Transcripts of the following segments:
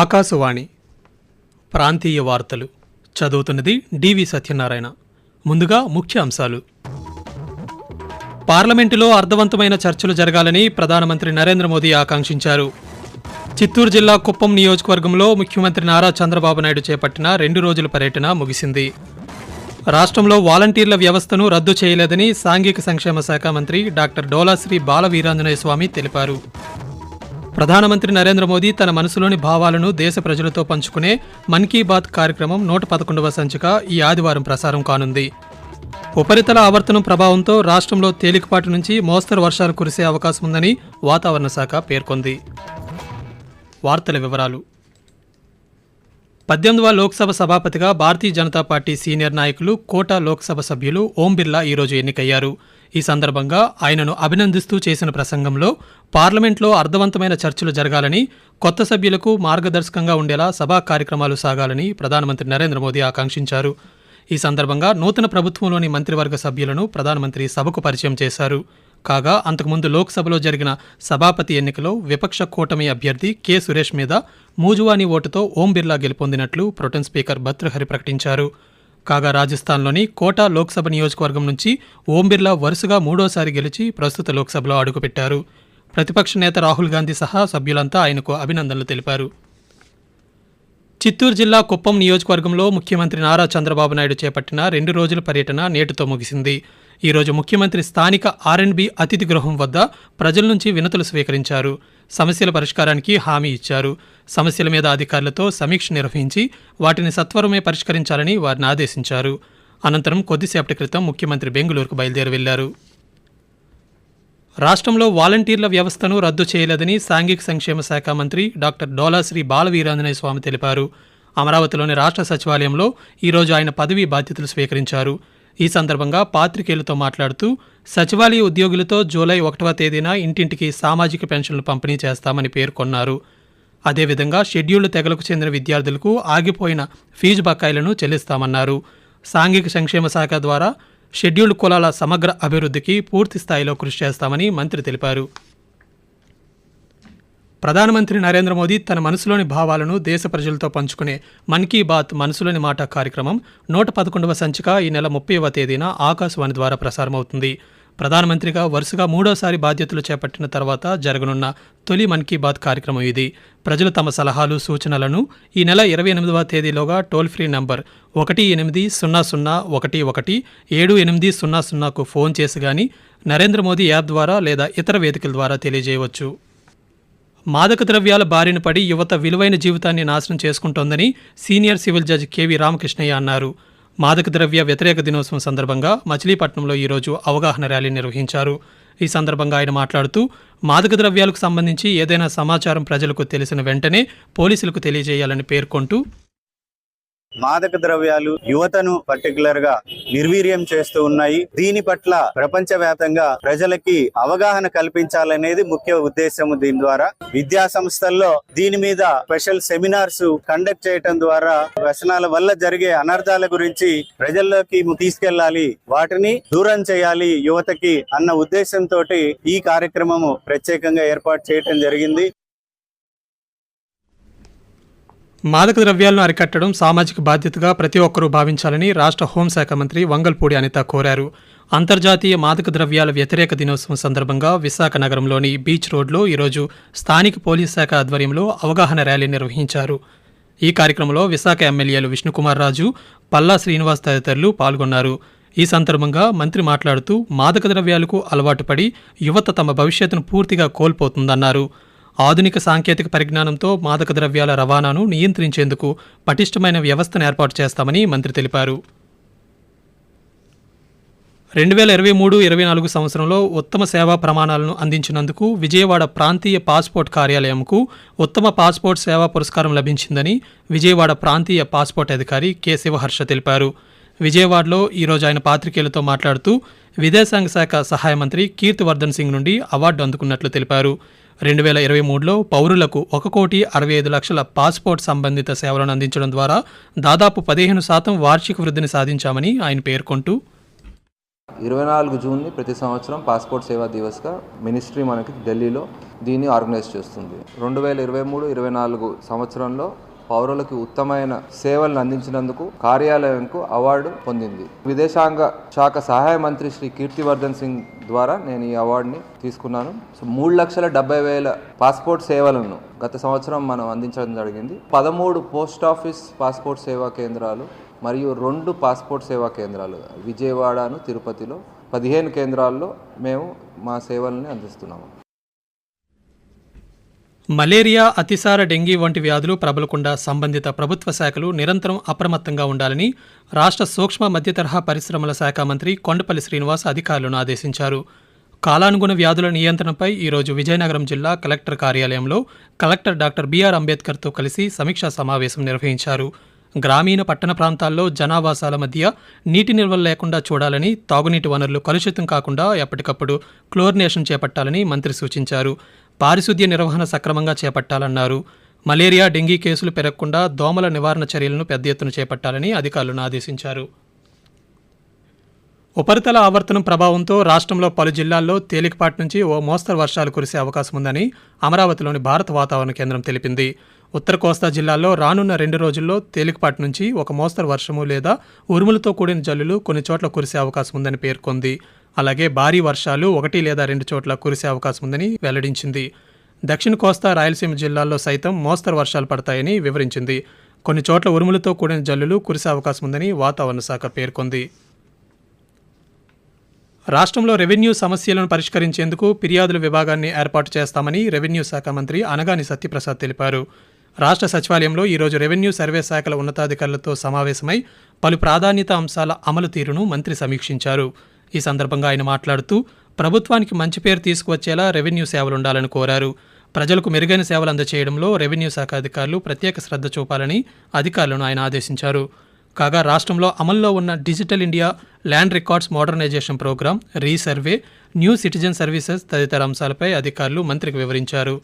ఆకాశవాణి ప్రాంతీయ వార్తలు చదువుతున్నది డివి సత్యనారాయణ. ముందుగా ముఖ్య అంశాలు పార్లమెంటులో అర్థవంతమైన చర్చలు జరగాలని ప్రధానమంత్రి నరేంద్ర మోదీ ఆకాంక్షించారు. చిత్తూరు జిల్లా కుప్పం నియోజకవర్గంలో ముఖ్యమంత్రి నారా చంద్రబాబు నాయుడు చేపట్టిన రెండు రోజుల పర్యటన ముగిసింది. రాష్ట్రంలో వాలంటీర్ల వ్యవస్థను రద్దు చేయలేదని సాంఘిక సంక్షేమ శాఖ మంత్రి డాక్టర్ డోలాశ్రీ బాలవీరాంజనేయ స్వామి తెలిపారు. ప్రధానమంత్రి నరేంద్ర మోదీ తన మనసులోని భావాలను దేశ ప్రజలతో పంచుకునే మన్ కీ బాత్ కార్యక్రమం నూట పదకొండవ సంచిక ఈ ఆదివారం ప్రసారం కానుంది. ఉపరితల ఆవర్తనం ప్రభావంతో రాష్ట్రంలో తేలికపాటి నుంచి మోస్తరు వర్షాలు కురిసే అవకాశం ఉందని వాతావరణ శాఖ పేర్కొంది. వార్తల వివరాలు పద్దెనిమిదవ లోక్సభ సభాపతిగా భారతీయ జనతా పార్టీ సీనియర్ నాయకులు కోటా లోక్సభ సభ్యులు ఓం బిర్లా ఈరోజు ఎన్నికయ్యారు. ఈ సందర్భంగా ఆయనను అభినందిస్తూ చేసిన ప్రసంగంలో పార్లమెంట్లో అర్థవంతమైన చర్చలు జరగాలని కొత్త సభ్యులకు మార్గదర్శకంగా ఉండేలా సభా కార్యక్రమాలు సాగాలని ప్రధానమంత్రి నరేంద్ర మోదీ ఆకాంక్షించారు. ఈ సందర్భంగా నూతన ప్రభుత్వంలోని మంత్రివర్గ సభ్యులను ప్రధానమంత్రి సభకు పరిచయం చేశారు. కాగా అంతకుముందు లోక్సభలో జరిగిన సభాపతి ఎన్నికలో విపక్ష కూటమి అభ్యర్థి కె. సురేష్ మీద మూజువానీ ఓటుతో ఓం బిర్లా గెలుపొందినట్లు ప్రొటెన్ స్పీకర్ భద్రహరి ప్రకటించారు. కాగా రాజస్థాన్లోని కోటా లోక్సభ నియోజకవర్గం నుంచి ఓం బిర్లా వరుసగా మూడోసారి గెలిచి ప్రస్తుత లోక్సభలో అడుగుపెట్టారు. ప్రతిపక్ష నేత రాహుల్ గాంధీ సహా సభ్యులంతా ఆయనకు అభినందనలు తెలిపారు. చిత్తూరు జిల్లా కుప్పం నియోజకవర్గంలో ముఖ్యమంత్రి నారా చంద్రబాబు నాయుడు చేపట్టిన రెండు రోజుల పర్యటన నేటితో ముగిసింది. ఈరోజు ముఖ్యమంత్రి స్థానిక ఆర్ఎండ్బి అతిథి గృహం వద్ద ప్రజల నుంచి వినతులు స్వీకరించారు. సమస్యల పరిష్కారానికి హామీ ఇచ్చారు. సమస్యల మీద అధికారులతో సమీక్ష నిర్వహించి వాటిని సత్వరమే పరిష్కరించాలని వారిని ఆదేశించారు. అనంతరం కొద్దిసేపటి క్రితం ముఖ్యమంత్రి బెంగళూరుకు బయలుదేరి వెళ్ళారు. రాష్ట్రంలో వాలంటీర్ల వ్యవస్థను రద్దు చేయలేదని సాంఘిక సంక్షేమ శాఖ మంత్రి డాక్టర్ డోలాశ్రీ బాలవీరాంజనేయ స్వామి తెలిపారు. అమరావతిలోని రాష్ట్ర సచివాలయంలో ఈరోజు ఆయన పదవీ బాధ్యతలు స్వీకరించారు. ఈ సందర్భంగా పాత్రికేయులతో మాట్లాడుతూ సచివాలయ ఉద్యోగులతో జూలై ఒకటవ తేదీన ఇంటింటికి సామాజిక పెన్షన్లు పంపిణీ చేస్తామని పేర్కొన్నారు. అదేవిధంగా షెడ్యూల్డ్ తెగలకు చెందిన విద్యార్థులకు ఆగిపోయిన ఫీజు బకాయిలను చెల్లిస్తామన్నారు. సాంఘిక సంక్షేమ శాఖ ద్వారా షెడ్యూల్డ్ కులాల సమగ్ర అభివృద్ధికి పూర్తి స్థాయిలో కృషి చేస్తామని మంత్రి తెలిపారు. ప్రధానమంత్రి నరేంద్ర మోదీ తన మనసులోని భావాలను దేశ ప్రజలతో పంచుకునే మన్ కీ బాత్ మనసులోని మాట కార్యక్రమం నూట పదకొండవ సంచిక ఈ నెల ముప్పైవ తేదీన ఆకాశవాణి ద్వారా ప్రసారమవుతుంది. ప్రధానమంత్రిగా వరుసగా మూడోసారి బాధ్యతలు చేపట్టిన తర్వాత జరగనున్న తొలి మన్ కీ బాత్ కార్యక్రమం ఇది. ప్రజలు తమ సలహాలు సూచనలను ఈ నెల ఇరవై ఎనిమిదవ తేదీలోగా టోల్ ఫ్రీ నంబర్ ఒకటి ఎనిమిది సున్నా సున్నా ఒకటి ఒకటి ఏడు ఎనిమిది సున్నా సున్నాకు ఫోన్ చేసి గాని నరేంద్ర మోదీ యాప్ ద్వారా లేదా ఇతర వేదికల ద్వారా తెలియజేయవచ్చు. మాదక ద్రవ్యాల బారిన పడి యువత విలువైన జీవితాన్ని నాశనం చేసుకుంటోందని senior civil judge KV Ramakrishnaiah అన్నారు. మాదక ద్రవ్య వ్యతిరేక దినోత్సవం సందర్భంగా మచిలీపట్నంలో ఈరోజు అవగాహన ర్యాలీ నిర్వహించారు. ఈ సందర్భంగా ఆయన మాట్లాడుతూ మాదక ద్రవ్యాలకు సంబంధించి ఏదైనా సమాచారం ప్రజలకు తెలిసిన వెంటనే పోలీసులకు తెలియజేయాలని పేర్కొంటూ మాదక ద్రవ్యాలు యువతను పర్టికులర్గా నిర్వీర్యం చేస్తూ ఉన్నాయి. దీని పట్ల ప్రపంచవ్యాప్తంగా ప్రజలకి అవగాహన కల్పించాలనేది ముఖ్య ఉద్దేశం దీని ద్వారా. విద్యా సంస్థల్లో దీని మీద స్పెషల్ సెమినార్స్ కండక్ట్ చేయటం ద్వారా వ్యసనాల వల్ల జరిగే అనర్థాల గురించి ప్రజల్లోకి తీసుకెళ్ళాలి వాటిని దూరం చేయాలి యువతకి అన్న ఉద్దేశంతో ఈ కార్యక్రమము ప్రత్యేకంగా ఏర్పాటు చేయటం జరిగింది. మాదక ద్రవ్యాలను అరికట్టడం సామాజిక బాధ్యతగా ప్రతి ఒక్కరూ భావించాలని రాష్ట్ర హోంశాఖ మంత్రి వంగల్పూడి అనిత కోరారు. అంతర్జాతీయ మాదక ద్రవ్యాల వ్యతిరేక దినోత్సవం సందర్భంగా విశాఖ నగరంలోని బీచ్ రోడ్లో ఈరోజు స్థానిక పోలీస్ శాఖ ఆధ్వర్యంలో అవగాహన ర్యాలీ నిర్వహించారు. ఈ కార్యక్రమంలో విశాఖ ఎమ్మెల్యేలు విష్ణుకుమార్ రాజు పల్లా శ్రీనివాస్ తదితరులు పాల్గొన్నారు. ఈ సందర్భంగా మంత్రి మాట్లాడుతూ మాదక ద్రవ్యాలకు అలవాటు పడి యువత తమ భవిష్యత్తును పూర్తిగా కోల్పోతుందన్నారు. ఆధునిక సాంకేతిక పరిజ్ఞానంతో మాదక ద్రవ్యాల రవాణాను నియంత్రించేందుకు పటిష్టమైన వ్యవస్థను ఏర్పాటు చేస్తామని మంత్రి తెలిపారు. రెండు వేల ఇరవై మూడు ఇరవై నాలుగు సంవత్సరంలో ఉత్తమ సేవా ప్రమాణాలను అందించినందుకు విజయవాడ ప్రాంతీయ పాస్పోర్ట్ కార్యాలయంకు ఉత్తమ పాస్పోర్ట్ సేవా పురస్కారం లభించిందని విజయవాడ ప్రాంతీయ పాస్పోర్ట్ అధికారి కె శివహర్ష తెలిపారు. విజయవాడలో ఈరోజు ఆయన పాత్రికేయులతో మాట్లాడుతూ విదేశాంగ శాఖ సహాయ మంత్రి కీర్తివర్ధన్ సింగ్ నుండి అవార్డు అందుకున్నట్లు తెలిపారు. రెండు వేల ఇరవై మూడులో పౌరులకు ఒక కోటి అరవై ఐదు లక్షల పాస్పోర్ట్ సంబంధిత సేవలను అందించడం ద్వారా దాదాపు పదిహేను శాతం వార్షిక వృద్ధిని సాధించామని ఆయన పేర్కొంటూ ఇరవై నాలుగు జూన్ని ప్రతి సంవత్సరం పాస్పోర్ట్ సేవా దివస్గా మినిస్ట్రీ మనకి ఢిల్లీలో దీన్ని ఆర్గనైజ్ చేస్తుంది. రెండు వేల ఇరవై మూడు ఇరవై నాలుగు సంవత్సరంలో పౌరులకు ఉత్తమైన సేవలను అందించినందుకు కార్యాలయంకు అవార్డు పొందింది. విదేశాంగ శాఖ సహాయ మంత్రి శ్రీ కీర్తివర్ధన్ సింగ్ ద్వారా నేను ఈ అవార్డుని తీసుకున్నాను. సో మూడు లక్షల డెబ్బై వేల పాస్పోర్ట్ సేవలను గత సంవత్సరం మనం అందించడం జరిగింది. పదమూడు పోస్ట్ ఆఫీస్ పాస్పోర్ట్ సేవా కేంద్రాలు మరియు రెండు పాస్పోర్ట్ సేవా కేంద్రాలు విజయవాడను తిరుపతిలో. పదిహేను కేంద్రాల్లో మేము మా సేవల్ని అందిస్తున్నాము. మలేరియా అతిసార డెంగీ వంటి వ్యాధులు ప్రబలకుండా సంబంధిత ప్రభుత్వ శాఖలు నిరంతరం అప్రమత్తంగా ఉండాలని రాష్ట్ర సూక్ష్మ మధ్యతరహా పరిశ్రమల శాఖ మంత్రి కొండపల్లి శ్రీనివాస్ అధికారులను ఆదేశించారు. కాలానుగుణ వ్యాధుల నియంత్రణపై ఈరోజు విజయనగరం జిల్లా కలెక్టర్ కార్యాలయంలో కలెక్టర్ డాక్టర్ బీఆర్ అంబేద్కర్తో కలిసి సమీక్షా సమావేశం నిర్వహించారు. గ్రామీణ పట్టణ ప్రాంతాల్లో జనావాసాల మధ్య నీటి నిల్వలు లేకుండా చూడాలని తాగునీటి వనరులు కలుషితం కాకుండా ఎప్పటికప్పుడు క్లోరినేషన్ చేపట్టాలని మంత్రి సూచించారు. పారిశుద్ధ్య నిర్వహణ సక్రమంగా చేపట్టాలన్నారు. మలేరియా డెంగీ కేసులు పెరగకుండా దోమల నివారణ చర్యలను పెద్ద ఎత్తున చేపట్టాలని అధికారులను ఆదేశించారు. ఉపరితల ఆవర్తనం ప్రభావంతో రాష్ట్రంలో పలు జిల్లాల్లో తేలికపాటి నుంచి ఓ మోస్తరు వర్షాలు కురిసే అవకాశం ఉందని అమరావతిలోని భారత వాతావరణ కేంద్రం తెలిపింది. ఉత్తర కోస్తా జిల్లాల్లో రానున్న రెండు రోజుల్లో తేలికపాటి నుంచి ఒక మోస్తరు వర్షము లేదా ఉరుములతో కూడిన జల్లులు కొన్ని చోట్ల కురిసే అవకాశం ఉందని పేర్కొంది. అలాగే భారీ వర్షాలు ఒకటి లేదా రెండు చోట్ల కురిసే అవకాశం ఉందని వెల్లడించింది. దక్షిణ కోస్తా రాయలసీమ జిల్లాల్లో సైతం మోస్తరు వర్షాలు పడతాయని వివరించింది. కొన్ని చోట్ల ఉరుములతో కూడిన జల్లులు కురిసే అవకాశం ఉందని వాతావరణ శాఖ పేర్కొంది. రాష్ట్రంలో రెవెన్యూ సమస్యలను పరిష్కరించేందుకు ఫిర్యాదుల విభాగాన్ని ఏర్పాటు చేస్తామని రెవెన్యూ శాఖ మంత్రి అనగాని సత్యప్రసాద్ తెలిపారు. రాష్ట్ర సచివాలయంలో ఈరోజు రెవెన్యూ సర్వే శాఖల ఉన్నతాధికారులతో సమావేశమై పలు ప్రాధాన్యత అంశాల అమలు తీరును మంత్రి సమీక్షించారు. ఈ సందర్భంగా ఆయన మాట్లాడుతూ ప్రభుత్వానికి మంచి పేరు తీసుకువచ్చేలా రెవెన్యూ సేవలుండాలని కోరారు. ప్రజలకు మెరుగైన సేవలు అందజేయడంలో రెవెన్యూ శాఖ అధికారులు ప్రత్యేక శ్రద్ధ చూపాలని అధికారులను ఆయన ఆదేశించారు. కాగా రాష్ట్రంలో అమల్లో ఉన్న digital India land records modernisation programme resurvey new citizen services తదితర అంశాలపై అధికారులు మంత్రికి వివరించారు.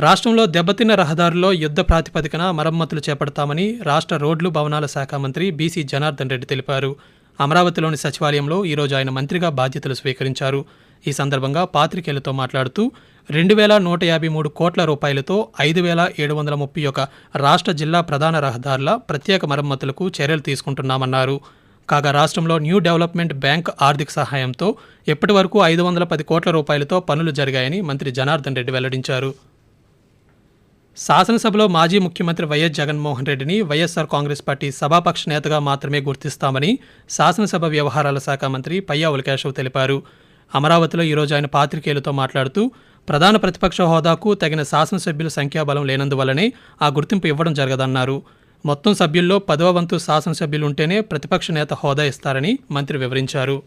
రాష్ట్రంలో దెబ్బతిన్న రహదారుల్లో యుద్ధ ప్రాతిపదికన మరమ్మతులు చేపడతామని రాష్ట్ర రోడ్లు భవనాల శాఖ మంత్రి బీసీ జనార్దన్ రెడ్డి తెలిపారు. అమరావతిలోని సచివాలయంలో ఈరోజు ఆయన మంత్రిగా బాధ్యతలు స్వీకరించారు. ఈ సందర్భంగా పాత్రికేయులతో మాట్లాడుతూ రెండు వేల నూట యాభై మూడు కోట్ల రూపాయలతో ఐదు వేల ఏడు వందల ముప్పై ఒక రాష్ట్ర జిల్లా ప్రధాన రహదారుల ప్రత్యేక మరమ్మతులకు చర్యలు తీసుకుంటున్నామన్నారు. కాగా రాష్ట్రంలో న్యూ డెవలప్మెంట్ బ్యాంక్ ఆర్థిక సహాయంతో ఇప్పటి వరకు ఐదు వందల పది కోట్ల రూపాయలతో పనులు జరిగాయని మంత్రి జనార్దన్ రెడ్డి వెల్లడించారు. శాసనసభలో మాజీ ముఖ్యమంత్రి వైఎస్ జగన్మోహన్ రెడ్డిని వైఎస్ఆర్ కాంగ్రెస్ పార్టీ సభాపక్ష నేతగా మాత్రమే గుర్తిస్తామని శాసనసభ వ్యవహారాల శాఖ మంత్రి పయ్యావుల ఉలకేశవ్ తెలిపారు. అమరావతిలో ఈరోజు ఆయన పాత్రికేయులతో మాట్లాడుతూ ప్రధాన ప్రతిపక్ష హోదాకు తగిన శాసనసభ్యుల సంఖ్యాబలం లేనందువల్లనే ఆ గుర్తింపు ఇవ్వడం జరగదన్నారు. మొత్తం సభ్యుల్లో పదవ వంతు శాసనసభ్యులు ఉంటేనే ప్రతిపక్ష నేత హోదా ఇస్తారని మంత్రి వివరించారు.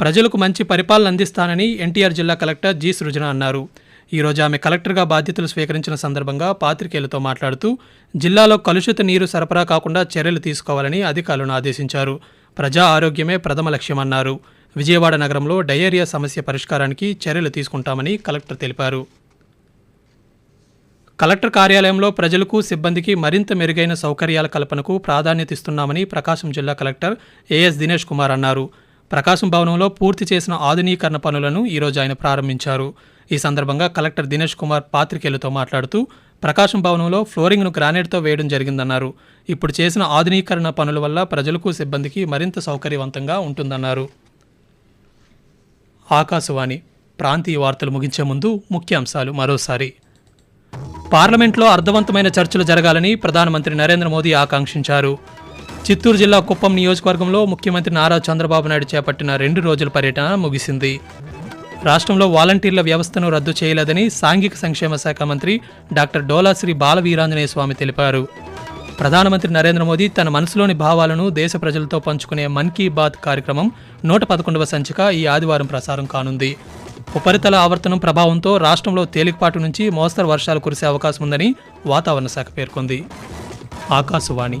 ప్రజలకు మంచి పరిపాలన అందిస్తానని ఎన్టీఆర్ జిల్లా కలెక్టర్ జి సృజన అన్నారు. ఈరోజు ఆమె కలెక్టర్గా బాధ్యతలు స్వీకరించిన సందర్భంగా పాత్రికేయులతో మాట్లాడుతూ జిల్లాలో కలుషిత నీరు సరఫరా కాకుండా చర్యలు తీసుకోవాలని అధికారులను ఆదేశించారు. ప్రజా ఆరోగ్యమే ప్రథమ లక్ష్యమన్నారు. విజయవాడ నగరంలో డయేరియా సమస్య పరిష్కారానికి చర్యలు తీసుకుంటామని కలెక్టర్ తెలిపారు. కలెక్టర్ కార్యాలయంలో ప్రజలకు సిబ్బందికి మరింత మెరుగైన సౌకర్యాల కల్పనకు ప్రాధాన్యత ఇస్తున్నామని ప్రకాశం జిల్లా కలెక్టర్ ఏఎస్ దినేష్ కుమార్ అన్నారు. ప్రకాశం భవనంలో పూర్తి చేసిన ఆధునీకరణ పనులను ఈరోజు ఆయన ప్రారంభించారు. ఈ సందర్భంగా కలెక్టర్ దినేష్ కుమార్ పాత్రికేయులతో మాట్లాడుతూ ప్రకాశం భవనంలో ఫ్లోరింగ్ను గ్రానైట్తో వేయడం జరిగిందన్నారు. ఇప్పుడు చేసిన ఆధునీకరణ పనుల వల్ల ప్రజలకు సిబ్బందికి మరింత సౌకర్యవంతంగా ఉంటుందన్నారు. ఆకాశవాణి ప్రాంతీయ వార్తలు ముగించే ముందు ముఖ్యాంశాలు మరోసారి. పార్లమెంట్లో అర్థవంతమైన చర్చలు జరగాలని ప్రధానమంత్రి నరేంద్ర మోదీ ఆకాంక్షించారు. చిత్తూరు జిల్లా కుప్పం నియోజకవర్గంలో ముఖ్యమంత్రి నారా చంద్రబాబు నాయుడు చేపట్టిన రెండు రోజుల పర్యటన ముగిసింది. రాష్ట్రంలో వాలంటీర్ల వ్యవస్థను రద్దు చేయలేదని సాంఘిక సంక్షేమ శాఖ మంత్రి డాక్టర్ డోలాశ్రీ బాలవీరాంజనేయ స్వామి తెలిపారు. ప్రధానమంత్రి నరేంద్ర మోదీ తన మనసులోని భావాలను దేశ ప్రజలతో పంచుకునే మన్ కీ బాత్ కార్యక్రమం నూట పదకొండవ సంచిక ఈ ఆదివారం ప్రసారం కానుంది. ఉపరితల ఆవర్తనం ప్రభావంతో రాష్ట్రంలో తేలికపాటి నుంచి మోస్తరు వర్షాలు కురిసే అవకాశం ఉందని వాతావరణ శాఖ పేర్కొంది. ఆకాశవాణి